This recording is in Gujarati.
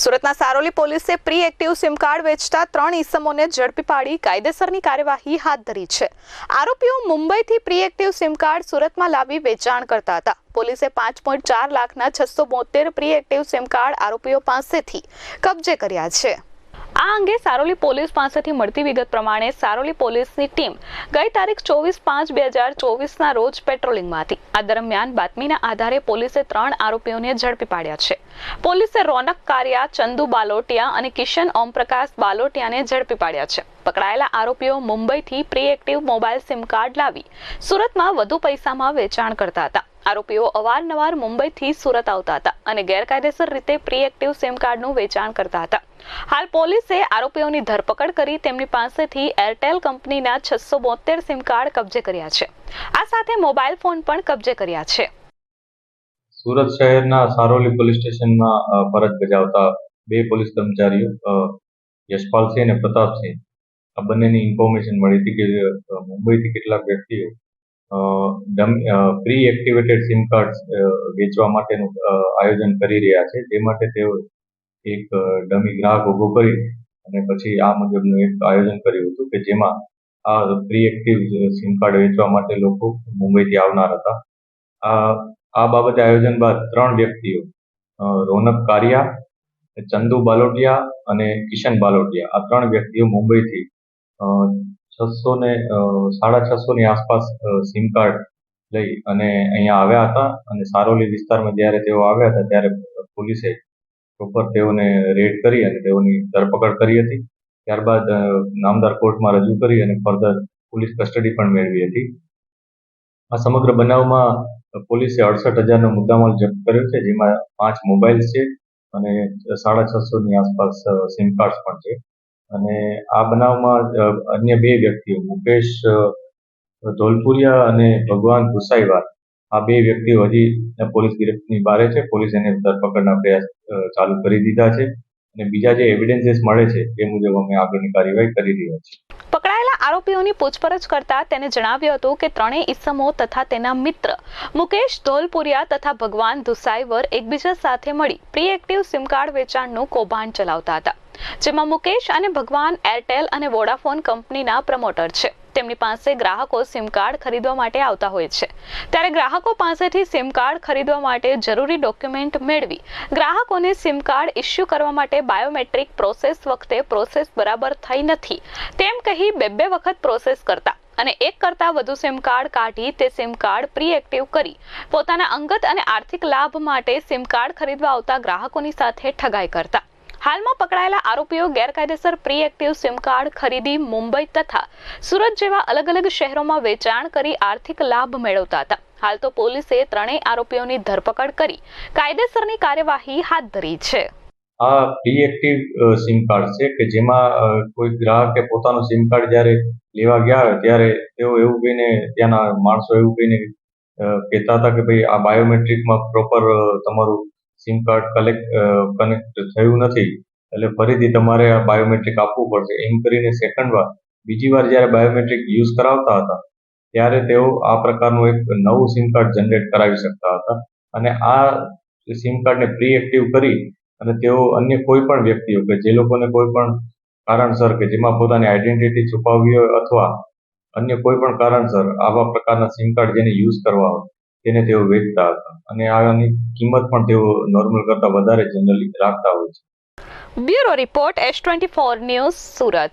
સુરતના સારોલી પોલીસે પ્રી એક્ટિવ સિમ કાર્ડ વેચતા ત્રણ ઈસમોને ઝડપી પાડી કાયદેસરની કાર્યવાહી હાથ ધરી છે. આરોપીઓ મુંબઈથી પ્રી એક્ટિવ સિમ કાર્ડ સુરતમાં લાવી વેચાણ કરતા હતા. પોલીસે પાંચ પોઈન્ટ ચાર લાખના છસો બોતેર પ્રી એક્ટિવ સિમ કાર્ડ આરોપીઓ પાસેથી કબજે કર્યા છે. આ અંગે સારોલી પોલીસ પાસેથી મળતી વિગત પ્રમાણે સારોલી પોલીસની ટીમ ગઈ તારીખ ચોવીસ પાંચ બે હજાર ચોવીસના રોજ પેટ્રોલિંગમાં હતી. આ દરમિયાન બાતમીના આધારે પોલીસે ત્રણ આરોપીઓને ઝડપી પાડ્યા છે. પોલીસે રોનક કારિયા, ચંદુ બાલોટિયા અને કિશન ઓમપ્રકાશ બાલોટિયાને ઝડપી પાડ્યા છે. પકડાયેલા આરોપીઓ મુંબઈથી pre active mobile SIM card લાવી સુરતમાં વધુ પૈસામાં વેચાણ કરતા હતા. આરોપીઓ અવારનવાર મુંબઈથી સુરત આવતા હતા અને ગેરકાયદેસર રીતે પ્રી એક્ટિવ સિમ કાર્ડનું વેચાણ કરતા હતા. હાલ પોલીસે આરોપીઓની ધરપકડ કરી તેમની પાસેથી એરટેલ કંપનીના છસો બોતેર સિમ કાર્ડ કબજે કર્યા છે. આ સાથે મોબાઈલ ફોન પણ કબજે કર્યા છે. સુરત શહેરના સારોલી પોલીસ સ્ટેશનમાં ફરજ બજાવતા બે પોલીસ કર્મચારીઓ યશપાલસિંહ અને પ્રતાપસિંહ. આ બંનેની ઇન્ફોર્મેશન મળી હતી કે મુંબઈથી કેટલાક વ્યક્તિઓ પ્રી એક્ટિવેટેડ સિમ કાર્ડ વેચવા માટેનું આયોજન કરી રહ્યા છે. જે માટે તેઓ એક ડમી ગ્રાહક ઊભો કરી અને પછી આ મુજબનું એક આયોજન કર્યું હતું કે જેમાં આ પ્રી એક્ટિવ સિમ કાર્ડ વેચવા માટે લોકો મુંબઈથી આવનાર હતા. આ આ બાબતે આયોજન બાદ ત્રણ વ્યક્તિઓ રોનક કારિયા, ચંદુ બાલોટિયા અને કિશન બાલોટિયા આ ત્રણ વ્યક્તિઓ મુંબઈથી છસો ને સાડા છસો ની આસપાસ સિમ કાર્ડ લઈ અને અહીંયા આવ્યા હતા અને સારોલી વિસ્તારમાં જ્યારે તેઓ આવ્યા હતા ત્યારે પોલીસે પ્રોપર તેઓને રેડ કરી અને તેઓની ધરપકડ કરી હતી. ત્યારબાદ નામદાર કોર્ટમાં રજૂ કરી અને ફર્ધર પોલીસ કસ્ટડી પણ મેળવી હતી. આ સમગ્ર બનાવમાં પોલીસે અડસઠ હજારનો મુદ્દામાલ જપ્ત કર્યો છે, જેમાં પાંચ મોબાઈલ છે અને સાડા છસો ની આસપાસ સિમ કાર્ડ પણ છે. અને આ બનાવમાં અન્ય બે વ્યક્તિઓ, મુકેશ ધોલપુરિયા અને ભગવાન ગુસાઈવાર આ બે વ્યક્તિઓ હજી પોલીસ ગિરફ્તની બહાર છે. પોલીસ એને ધરપકડના પ્રયાસ ચાલુ કરી દીધા છે. અને બીજા જે એવિડન્સીસ મળે છે, એ મુજબ અમે આગળની કાર્યવાહી કરી રહ્યા છીએ. પકડાયેલા આરોપીઓની પૂછપરછ કરતા તેને જણાવ્યું હતું કે ત્રણેય ઈસમો તથા તેના મિત્ર, મુકેશ ધોલપુરિયા તથા ભગવાન ધુસાઈવર એકબીજા સાથે મળી પ્રી એક્ટિવ સિમ કાર્ડ વેચાણનું કૌભાંડ ચલાવતા હતા. જેમાં મુકેશ અને ભગવાન એરટેલ અને વોડાફોન કંપનીના પ્રમોટર છે. તેમની પાસે ગ્રાહકો સિમ કાર્ડ ખરીદવા માટે આવતા હોય છે. ત્યારે ગ્રાહકો પાસેથી સિમ કાર્ડ ખરીદવા માટે જરૂરી ડોક્યુમેન્ટ મેળવી ગ્રાહકોને સિમ કાર્ડ ઇસ્યુ કરવા માટે બાયોમેટ્રિક પ્રોસેસ વખતે પ્રોસેસ બરાબર થઈ નથી. તેમ કહી બે બે વખત પ્રોસેસ કરતા અને એક કરતાં વધુ સિમ કાર્ડ કાઢી તે સિમ કાર્ડ પ્રી એક્ટિવ કરી. પોતાના અંગત અને આર્થિક લાભ માટે સિમ કાર્ડ ખરીદવા આવતા ગ્રાહકોની સાથે ઠગાઈ કરતા. હાલમાં પકડાયેલા આરોપીઓ ગેરકાયદેસર પ્રી એક્ટિવ સિમ કાર્ડ ખરીદી મુંબઈ તથા સુરત જેવા અલગ અલગ શહેરોમાં વેચાણ કરી આર્થિક લાભ મેળવતા હતા. હાલ તો પોલીસે ત્રણેય આરોપીઓની ધરપકડ કરી કાયદેસરની કાર્યવાહી હાથ ધરી છે. આ પ્રી એક્ટિવ સિમ કાર્ડ છે કે જેમાં કોઈ ગ્રાહકે પોતાનું સિમ કાર્ડ જ્યારે લેવા ગયા ત્યારે તેઓ એવું કહીને ત્યાંના માણસો એવું કહીને કહેતા હતા કે ભાઈ આ બાયોમેટ્રિકમાં પ્રોપર તમારું સિમ કાર્ડ કલેક્ટ કનેક્ટ થયું નથી, એટલે ફરીથી તમારે આ બાયોમેટ્રિક આપવું પડશે. એમ કરીને સેકન્ડ વાર, બીજી વાર જ્યારે બાયોમેટ્રિક યુઝ કરાવતા હતા, ત્યારે તેઓ આ પ્રકારનું એક નવું સિમ કાર્ડ જનરેટ કરાવી શકતા હતા. અને આ સિમ કાર્ડને પ્રી એક્ટિવ કરી અને તેઓ અન્ય કોઈ પણ વ્યક્તિઓ કે જે લોકોને કોઈ પણ કારણસર કે જેમાં પોતાની આઈડેન્ટિટી છુપાવવી હોય અથવા અન્ય કોઈ પણ કારણસર આવા પ્રકારના સિમ કાર્ડ જેને યુઝ કરવા હોય તેને તેઓ વેચતા હતા. અને આની કિંમત પણ તેઓ નોર્મલ કરતાં વધારે જનરલી રાખતા હોય છે. Bureau report S twenty four news Surat.